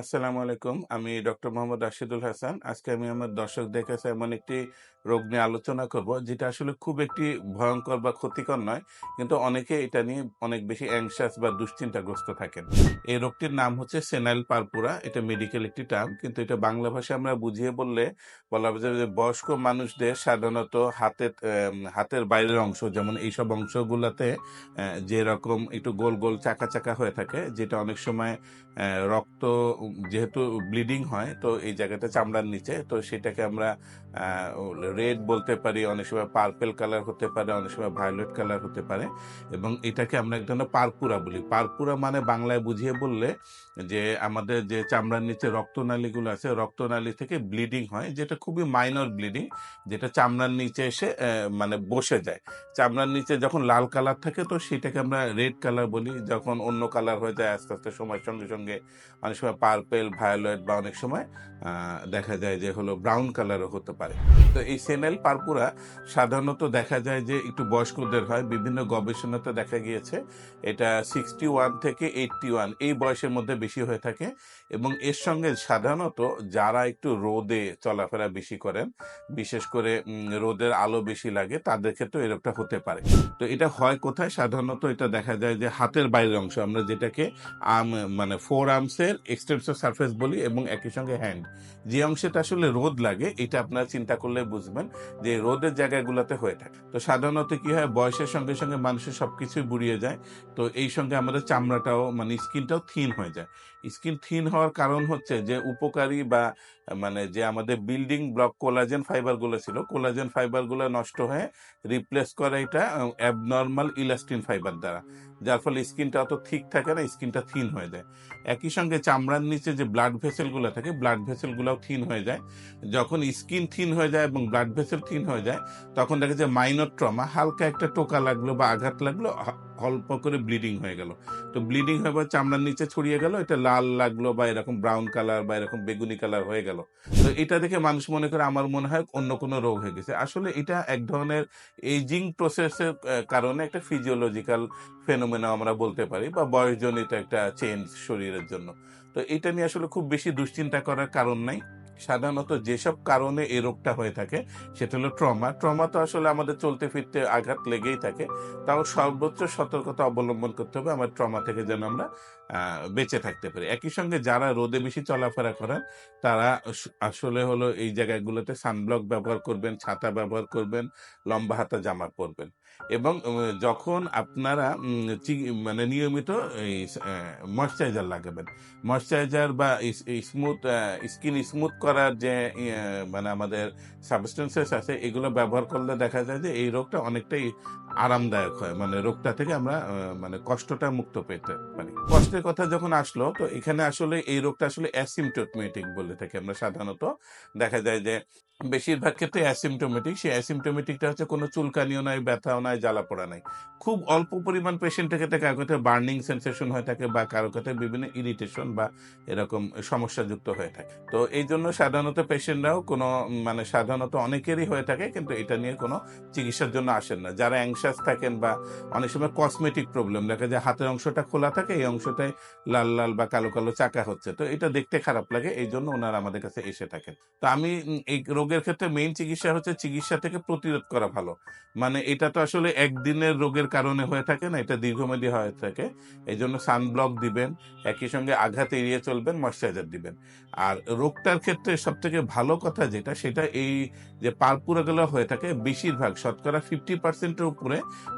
আসসালামু আলাইকুম। আমি ডক্টর মোহাম্মদ রাশিদুল হাসান। আজকে আমি আমার দর্শকদের কাছে এমন একটি রোগ নিয়ে আলোচনা করব, যেটা আসলে খুব একটি ভয়ঙ্কর বা ক্ষতিকর নয়, কিন্তু অনেকে এটা নিয়ে অনেক বেশি অ্যাংশাস বা দুশ্চিন্তাগ্রস্ত থাকেন। এই রোগটির নাম হচ্ছে সেনাইল পারপুরা। এটা মেডিকেল একটি টার্ম কিন্তু এটা বাংলা ভাষায় আমরা বুঝিয়ে বললে বলা যাবে যে বয়স্ক মানুষদের সাধারণত হাতের হাতের বাইরের অংশ, যেমন এইসব অংশগুলোতে যেরকম একটু গোল গোল চাকা চাকা হয়ে থাকে, যেটা অনেক সময় রক্ত যেহেতু ব্লিডিং হয়, তো এই জায়গাটা চামড়ার নিচে, তো সেটাকে আমরা রেড বলতে পারি, অনেক সময় পার্পেল কালার হতে পারে, অনেক সময় ভায়োলেট কালার হতে পারে, এবং এটাকে আমরা এক ধরনের পারপুরা বলি। পারপুরা মানে বাংলায় বুঝিয়ে বললে যে আমাদের যে চামড়ার নিচে রক্তনালীগুলো আছে, রক্তনালী থেকে ব্লিডিং হয়, যেটা খুবই মাইনর ব্লিডিং, যেটা চামড়ার নিচে এসে মানে বসে যায়। চামড়ার নিচে যখন লাল কালার থাকে, তো সেটাকে আমরা রেড কালার বলি, যখন অন্য কালার হয়ে যায়, আস্তে আস্তে সময়ের সঙ্গে সঙ্গে অনেক সময় পার্পেল ভায়োলেট বা অনেক সময় দেখা যায় যে হলো ব্রাউন কালারও হতে পারে। তো এই সেনেল পারপুরা সাধারণত দেখা যায় যে একটু বয়স্কদের হয়। বিভিন্ন গবেষণাতে দেখা গিয়েছে, এটা সিক্সটি ওয়ান থেকে এইটটি ওয়ান এই বয়সের মধ্যে বেশি হয়ে থাকে। এবং এর সঙ্গে সাধারণত যারা একটু রোদে চলাফেরা বেশি করেন, বিশেষ করে রোদের আলো বেশি লাগে, তাদের ক্ষেত্রে এরকমটা হতে পারে। তো এটা হয় কোথায়? সাধারণত এটা দেখা যায় যে হাতের বাইরের অংশ। আমরা যেটাকে আর্ম মানে ফোর আর্মসের এক্সটেন্সর সারফেস বলি এবং একই সঙ্গে হ্যান্ড যে অংশটা আসলে রোদ লাগে, এটা আপনারা চিন্তা করলে বুঝবেন যে রোদের জায়গাগুলোতে হয়ে থাকে। তো সাধারণত কি হয়, বয়সের সঙ্গে সঙ্গে মানুষের সবকিছুই বুড়িয়ে যায়। তো এই সঙ্গে আমাদের চামড়াটাও মানে স্কিনটাও থিন হয়ে যায়। স্কিন থিন হওয়ার কারণ হচ্ছে যে উপকারী বা মানে যে আমাদের বিল্ডিং ব্লক কোলাজেন ফাইবারগুলো ছিল কোলাজেন ফাইবারগুলো নষ্ট হয়ে রিপ্লেস করে এটা অ্যাবনর্মাল ইলাস্টিন ফাইবার দ্বারা। যার ফলে স্কিনটা অত ঠিক থাকে না, স্কিনটা থিন হয়ে যায়। একই সঙ্গে চামড়ার নিচে যে ব্লাড ভেসেলগুলো থাকে ব্লাড ভেসেলগুলোও থিন হয়ে যায়। যখন স্কিন থিন হয়ে যায় এবং ব্লাড ভেসেল থিন হয়ে যায়, তখন দেখা যায় মাইনর ট্রমা হালকা একটা টোকা লাগল বা আঘাত লাগল অল্প করে ব্লিডিং হয়ে গেল। তো ব্লিডিং হয়ে চামড়ার নিচে ছড়িয়ে গেল, এটা লাল লাগল বা এরকম ব্রাউন কালার বা এরকম বেগুনি কালার হয়ে গেল। তো এটা দেখে মানুষ মনে করে আমার মনে হয় অন্য কোনো রোগ হয়ে গেছে। আসলে এটা এক ধরনের এইজিং প্রসেসের কারণে একটা ফিজিওলজিক্যাল ফেনোমেনা আমরা বলতে পারি বা বয়সজনিত একটা চেঞ্জ শরীরের জন্য। তো এটা নিয়ে আসলে খুব বেশি দুশ্চিন্তা করার কারণ নাই। সাধারণত যেসব কারণে এই রোগটা হয়ে থাকে, সেটা হলো ট্রমা। ট্রমা তো আসলে আমাদের চলতে ফিরতে আঘাত লেগেই থাকে। তাও সর্বোচ্চ সতর্কতা অবলম্বন করতে হবে আমার ট্রমা থেকে যেন আমরা বেঁচে থাকতে পারি। একই সঙ্গে যারা রোদে বেশি চলাফেরা করেন, তারা আসলে হলো এই জায়গাগুলোতে সানব্লক ব্যবহার করবেন, ছাতা ব্যবহার করবেন, লম্বা হাতা জামা পরবেন। এবং যখন আপনারা মানে নিয়মিত এই ময়শ্চারাইজার লাগাবেন। ময়শ্চারাইজার বা স্মুথ স্কিন স্মুথ করার যে মানে আমাদের সাবস্টেন্সেস আছে, এগুলো ব্যবহার করলে দেখা যায় যে এই রোগটা অনেকটাই আরামদায়ক হয়। মানে রোগটা থেকে আমরা মানে কষ্টটা মুক্ত পেতে পারি। কষ্টের কথা যখন আসলো, তো এখানে আসলে এই রোগটা আসলে অ্যাসিমটোটমেটিক বলে থাকে আমরা সাধারণত। দেখা যায় যে বেশিরভাগ ক্ষেত্রে অ্যাসিমটোমেটিক সেই অ্যাসিমটোমেটিকটা হচ্ছে কোনো চুলকানিও নাই, ব্যথাও নাই, জ্বালা পোড়া নাই। খুব অল্প পরিমাণ পেশেন্টের ক্ষেত্রে কারও ক্ষেত্রে বার্নিং সেন্সেশন হয়ে থাকে বা কারও ক্ষেত্রে বিভিন্ন ইরিটেশন বা এরকম সমস্যাযুক্ত হয়ে থাকে। তো এই জন্য সাধারণত পেশেন্টরাও কোনো মানে সাধারণত অনেকেরই হয়ে থাকে, কিন্তু এটা নিয়ে কোনো চিকিৎসার জন্য আসেন না। যারা অ্যাংশাস থাকেন বা অনেক সময় কসমেটিক প্রবলেম দেখা যায় হাতের অংশটা খোলা থাকে, এই অংশটায় লাল লাল বা কালো কালো চাকা হচ্ছে। তো এটা দেখতে খারাপ লাগে, এই জন্য ওনারা আমাদের কাছে এসে থাকেন। তো আমি এই রোগের ক্ষেত্রে মেইন চিকিৎসা হচ্ছে চিকিৎসা থেকে প্রতিরোধ করা ভালো। মানে এটা তো আসলে একদিনের রোগের কারণে হয়ে থাকে না, এটা দীর্ঘমেয়াদী হয়ে থাকে। এই জন্য সানব্লক দিবেন, একই সঙ্গে আঘাত এড়িয়ে চলবেন ময়শ্চারাইজার দিবেন। আর রোগটার ক্ষেত্রে সব থেকে ভালো কথা যেটা, সেটা এই যে পারপুরাগুলো হয়ে থাকে, বেশিরভাগ শতকরা ফিফটি পার্সেন্টের উপরে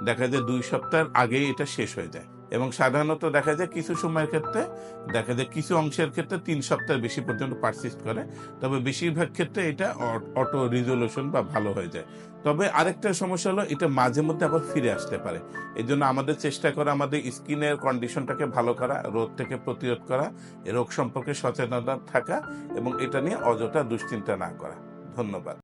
দেখা যায় দুই সপ্তাহের আগেই এটা শেষ হয়ে যায়। এবং সাধারণত দেখা যায় কিছু সময়ের ক্ষেত্রে, দেখা যায় কিছু অংশের ক্ষেত্রে তিন সপ্তাহের বেশি পর্যন্ত পারসিস্ট করে। তবে বেশিরভাগ ক্ষেত্রে এটা অটো রিজলিউশন বা ভালো হয়ে যায়। তবে আরেকটা সমস্যা হলো, এটা মাঝে মধ্যে আবার ফিরে আসতে পারে। এই জন্য আমাদের চেষ্টা করা, আমাদের স্কিনের কন্ডিশনটাকে ভালো করা, রোগ থেকে প্রতিরোধ করা রোগ সম্পর্কে সচেতনতা থাকা এবং এটা নিয়ে অযথা দুশ্চিন্তা না করা। ধন্যবাদ।